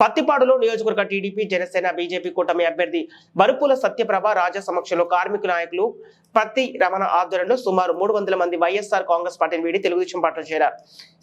పత్తిపాడులో నియోజకవర్గ TDP Janasena BJP కూటమి అభ్యర్థి బరుపుల సత్యప్రభ రాజా సమక్షంలో కార్మిక నాయకులు పత్తి రమణ ఆధ్వర్యంలో సుమారు మూడు వందల మంది వైఎస్ఆర్ కాంగ్రెస్ పార్టీని వీడి తెలుగుదేశం పార్టీలో చేరారు.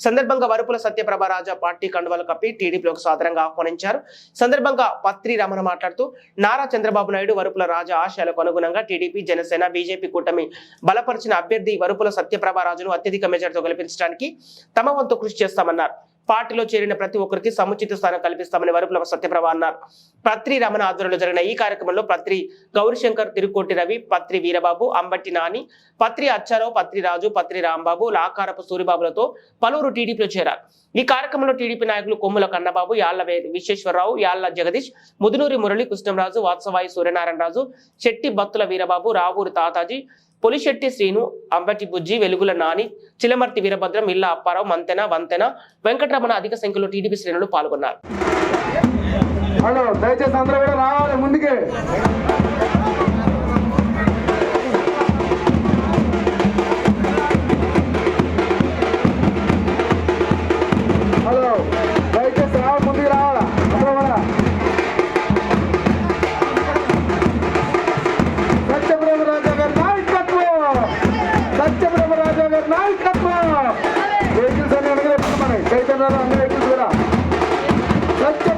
సందర్భంగా వరుపుల సత్యప్రభ రాజా పార్టీ కండువలు కప్పి టీడీపీలోకి సాధారణంగా ఆహ్వానించారు. సందర్భంగా పత్రి రమణ మాట్లాడుతూ నారా చంద్రబాబు నాయుడు వరుపుల రాజా ఆశయాలకు అనుగుణంగా టీడీపీ జనసేన బీజేపీ కూటమి బలపరిచిన అభ్యర్థి వరుపుల సత్యప్రభ రాజును అత్యధిక మెజార్టీతో గెలిపించడానికి తమ వంతు కృషి చేస్తామన్నారు. పార్టీలో చేరిన ప్రతి ఒక్కరికి సముచిత స్థానం కల్పిస్తామని వరుపుల సత్యప్రభ అన్నారు. పత్రి రమణ ఆధ్వర్యంలో జరిగిన ఈ కార్యక్రమంలో పత్రి గౌరీశంకర్ తిరుకోటి రవి పత్రి వీరబాబు అంబట్టి నాని పత్రి అచ్చారావు పత్రి రాజు పత్రి రాంబాబు లాకారపు సూరిబాబులతో పలువురు టీడీపీలో చేరారు. ఈ కార్యక్రమంలో టీడీపీ నాయకులు కొమ్ముల కన్నబాబు యాళ్ళ విశ్వేశ్వరరావు యాళ్ళ జగదీష్ ముదునూరి మురళి కృష్ణంరాజు వాత్సవాయి సూర్యనారాయణ రాజు శెట్టి బత్తుల వీరబాబు రావూరు తాతాజీ పొలిశెట్టి శ్రీను అంబటి బుజ్జి వెలుగుల నాని చిలమర్తి వీరభద్రం ఇల్లా అప్పారావు మంతెన వంతెన వెంకటరమణ అధిక సంఖ్యలో టీడీపీ శ్రేణులు పాల్గొన్నారు. సత్యప్రభ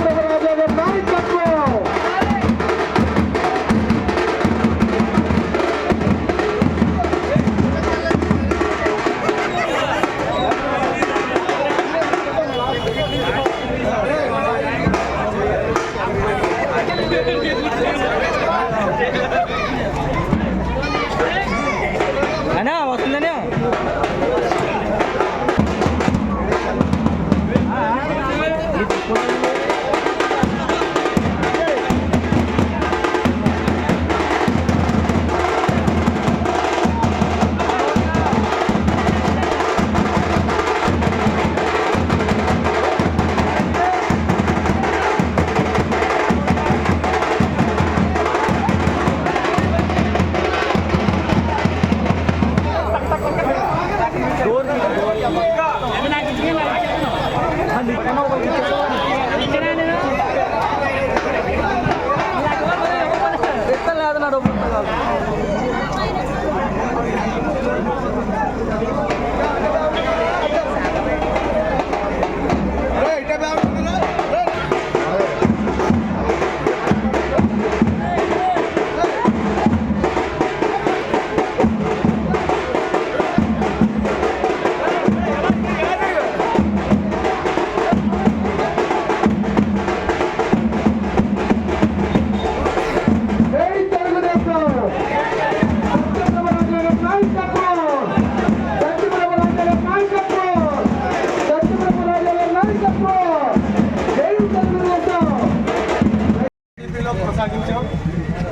కొనసాగించాం.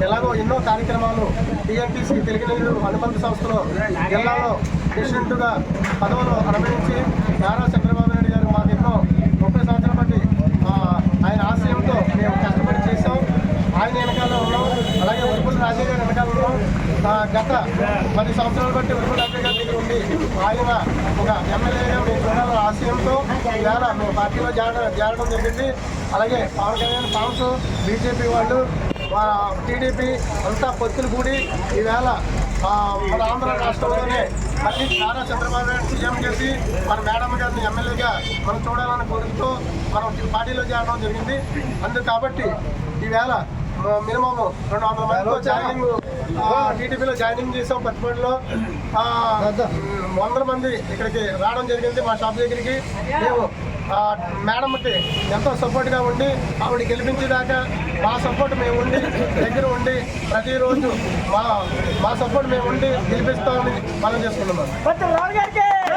ఎలాగో ఎన్నో కార్యక్రమాలు టీఎంటీసీ తెలుగునీరు అనుబంధ సంస్థలో జిల్లాలో ప్రెసిడెంట్గా పదవులు అనుభవించి నారా చంద్రబాబు నాయుడు గారు మాకు ఎన్నో ముప్పై సంవత్సరాల బట్టి ఆయన ఆశయంతో మేము కష్టపడి చేశాం. ఆయన వెనకాల ఉన్నాం. అలాగే ఉరుపుల రాజే గారి వెనకాల ఉన్నాం. గత పది సంవత్సరాల బట్టి ఉరుపుల రాజే గారి దగ్గర ఉండి ఆయన ఒక ఎమ్మెల్యేగా మేము ఆశయంతో ఇవాళ మేము పార్టీలో చేరడం చేరడం జరిగింది. అలాగే పవన్ కళ్యాణ్ ఫామ్స్ బీజేపీ వాళ్ళు టీడీపీ అంతా పొత్తులు కూడి ఈవేళ మన ఆంధ్ర రాష్ట్రంలోనే మళ్ళీ నారా చంద్రబాబు నాయుడు సీఎం చేసి మన మేడం గారిని ఎమ్మెల్యేగా మనం చూడాలని కోరుతూ మనం పార్టీలో చేరడం జరిగింది. అందుకు కాబట్టి ఈవేళ మినిమం రెండు వందల మందితో జాయినింగ్ టీడీపీలో జాయినింగ్ చేసాం పట్టుబడిలో వందల మంది ఇక్కడికి రావడం జరిగింది మా షాప్ దగ్గరికి. మేము మేడంకి ఎంతో సపోర్ట్గా ఉండి ఆవిడ గెలిపించేదాకా మా సపోర్ట్ మేము ఉండి దగ్గర ఉండి ప్రతిరోజు మా మా సపోర్ట్ మేము ఉండి గెలిపిస్తామని మనం చేసుకున్నాం. గారికి